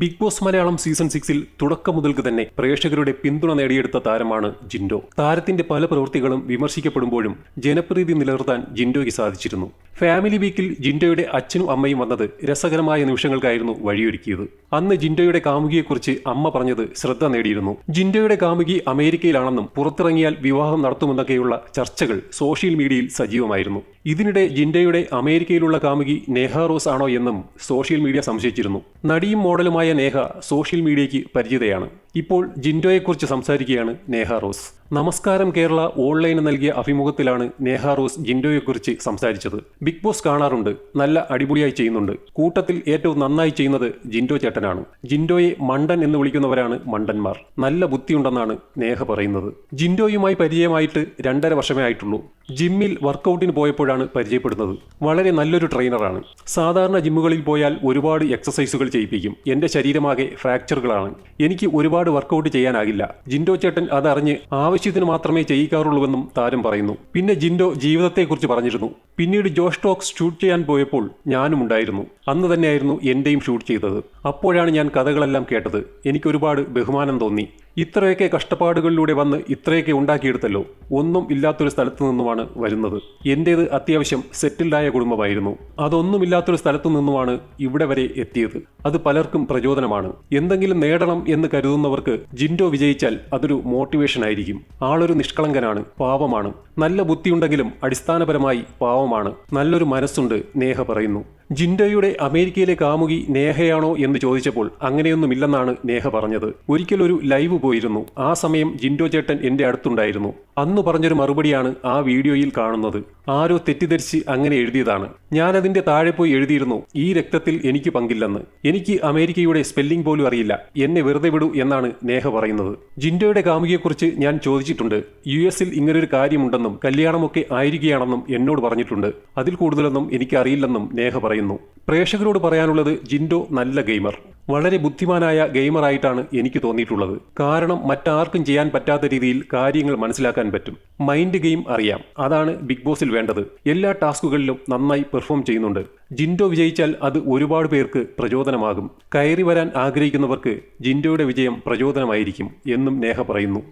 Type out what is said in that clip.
Big boss Malayalam season സിക്സിൽ തുടക്കം മുതൽക്ക് തന്നെ പ്രേക്ഷകരുടെ പിന്തുണ നേടിയെടുത്ത താരമാണ് ജിൻഡോ. താരത്തിന്റെ പല പ്രവൃത്തികളും വിമർശിക്കപ്പെടുമ്പോഴും ജനപ്രീതി നിലനിർത്താൻ ജിൻഡോയ്ക്ക് സാധിച്ചിരുന്നു. ഫാമിലി വീക്കിൽ ജിൻഡോയുടെ അച്ഛനും അമ്മയും വന്നത് രസകരമായ നിമിഷങ്ങൾക്കായിരുന്നു വഴിയൊരുക്കിയത്. അന്ന് ജിൻഡോയുടെ കാമുകിയെക്കുറിച്ച് അമ്മ പറഞ്ഞത് ശ്രദ്ധ നേടിയിരുന്നു. ജിൻഡോയുടെ കാമുകി അമേരിക്കയിലാണെന്നും പുറത്തിറങ്ങിയാൽ വിവാഹം നടത്തുമെന്നൊക്കെയുള്ള ചർച്ചകൾ സോഷ്യൽ മീഡിയയിൽ സജീവമായിരുന്നു. ഇതിനിടെ ജിൻഡയുടെ അമേരിക്കയിലുള്ള കാമുകി നേഹ റോസ് ആണോ എന്നും സോഷ്യൽ മീഡിയ സംശയിച്ചിരുന്നു. നടിയും മോഡലുമായ നേഹ സോഷ്യൽ മീഡിയയ്ക്ക് പരിചിതയാണ്. ഇപ്പോൾ ജിൻഡോയെക്കുറിച്ച് സംസാരിക്കുകയാണ് നേഹ റോസ്. നമസ്കാരം കേരള ഓൺലൈന് നൽകിയ അഭിമുഖത്തിലാണ് നേഹ റോസ് ജിൻഡോയെക്കുറിച്ച് സംസാരിച്ചത്. ബിഗ് ബോസ് കാണാറുണ്ട്. നല്ല അടിപൊളിയായി ചെയ്യുന്നുണ്ട്. കൂട്ടത്തിൽ ഏറ്റവും നന്നായി ചെയ്യുന്നത് ജിൻഡോ ചേട്ടനാണ് ജിൻഡോയെ മണ്ടൻ എന്ന് വിളിക്കുന്നവരാണ് മണ്ടന്മാർ. നല്ല ബുദ്ധിയുണ്ടെന്നാണ് നേഹ പറയുന്നത്. ജിൻഡോയുമായി പരിചയമായിട്ട് രണ്ടര വർഷമേ ആയിട്ടുള്ളൂ. ജിമ്മിൽ വർക്കൗട്ടിന് പോയപ്പോഴാണ് പരിചയപ്പെടുന്നത്. വളരെ നല്ലൊരു ട്രെയിനറാണ്. സാധാരണ ജിമ്മുകളിൽ പോയാൽ ഒരുപാട് എക്സസൈസുകൾ ചെയ്യിപ്പിക്കും. എന്റെ ശരീരമാകെ ഫ്രാക്ചറുകളാണ്. എനിക്ക് ഒരുപാട് വർക്കൗട്ട് ചെയ്യാനാകില്ല. ജിൻഡോ ചേട്ടൻ അതറിഞ്ഞ് ആവശ്യത്തിന് മാത്രമേ ചെയ്യിക്കാറുള്ളൂവെന്നും താരം പറയുന്നു. പിന്നെ ജിൻഡോ ജീവിതത്തെക്കുറിച്ച് പറഞ്ഞിരുന്നു. പിന്നീട് ജോഷ് ടോക്സ് ഷൂട്ട് ചെയ്യാൻ പോയപ്പോൾ ഞാനും ഉണ്ടായിരുന്നു അന്ന് തന്നെയായിരുന്നു എന്റെയും ഷൂട്ട് ചെയ്തത്. അപ്പോഴാണ് ഞാൻ കഥകളെല്ലാം കേട്ടത്. എനിക്ക് ഒരുപാട് ബഹുമാനം തോന്നി. ഇത്രയൊക്കെ കഷ്ടപ്പാടുകളിലൂടെ വന്ന് ഇത്രയൊക്കെ ഉണ്ടാക്കിയെടുത്തല്ലോ. ഒന്നും ഇല്ലാത്തൊരു സ്ഥലത്തു നിന്നുമാണ് വരുന്നത്. എന്റേത് അത്യാവശ്യം സെറ്റിൽഡായ കുടുംബമായിരുന്നു. അതൊന്നുമില്ലാത്തൊരു സ്ഥലത്തു നിന്നുമാണ് ഇവിടെ വരെ എത്തിയത്. അത് പലർക്കും പ്രചോദനമാണ്. എന്തെങ്കിലും നേടണം എന്ന് കരുതുന്നവർക്ക് ജിൻഡോ വിജയിച്ചാൽ അതൊരു മോട്ടിവേഷൻ ആയിരിക്കും. ആളൊരു നിഷ്കളങ്കനാണ് പാവമാണ്. നല്ല ബുദ്ധിയുണ്ടെങ്കിലും അടിസ്ഥാനപരമായി പാവമാണ്. നല്ലൊരു മനസ്സുണ്ട് നേഹ പറയുന്നു. ജിൻഡോയുടെ അമേരിക്കയിലെ കാമുകി നേഹയാണോ എന്ന് ചോദിച്ചപ്പോൾ അങ്ങനെയൊന്നുമില്ലെന്നാണ് നേഹ പറഞ്ഞത്. ഒരിക്കലൊരു ലൈവ് പോയിരുന്നു. ആ സമയം ജിൻഡോ ചേട്ടൻ എന്റെ അടുത്തുണ്ടായിരുന്നു. അന്ന് പറഞ്ഞൊരു മറുപടിയാണ് ആ വീഡിയോയിൽ കാണുന്നത്. ആരോ തെറ്റിദ്ധരിച്ച് അങ്ങനെ എഴുതിയതാണ്. ഞാനതിന്റെ താഴെ പോയി എഴുതിയിരുന്നു ഈ രക്തത്തിൽ എനിക്ക് പങ്കില്ലെന്ന്. എനിക്ക് അമേരിക്കയുടെ സ്പെല്ലിംഗ് പോലും അറിയില്ല. എന്നെ വെറുതെ വിടൂ എന്നാണ് നേഹ പറയുന്നത്. ജിൻഡോയുടെ കാമുകിയെക്കുറിച്ച് ഞാൻ ചോദിച്ചിട്ടുണ്ട്. യു എസിൽ ഇങ്ങനൊരു കാര്യമുണ്ടെന്നും കല്യാണമൊക്കെ ആയിരിക്കുകയാണെന്നും എന്നോട് പറഞ്ഞിട്ടുണ്ട്. അതിൽ കൂടുതലൊന്നും എനിക്കറിയില്ലെന്നും നേഹ പറയുന്നു. പ്രേക്ഷകരോട് പറയാനുള്ളത് ജിൻഡോ നല്ല ഗെയിമർ. വളരെ ബുദ്ധിമാനായ ഗെയിമറായിട്ടാണ് എനിക്ക് തോന്നിയിട്ടുള്ളത്. കാരണം മറ്റാർക്കും ചെയ്യാൻ പറ്റാത്ത രീതിയിൽ കാര്യങ്ങൾ മനസ്സിലാക്കാൻ പറ്റും. മൈൻഡ് ഗെയിം അറിയാം. അതാണ് ബിഗ് ബോസിൽ വേണ്ടത്. എല്ലാ ടാസ്കുകളിലും നന്നായി പെർഫോം ചെയ്യുന്നുണ്ട്. ജിൻഡോ വിജയിച്ചാൽ അത് ഒരുപാട് പേർക്ക് പ്രചോദനമാകും. കയറി വരാൻ ആഗ്രഹിക്കുന്നവർക്ക് ജിൻഡോയുടെ വിജയം പ്രചോദനമായിരിക്കും എന്നും നേഹ പറയുന്നു.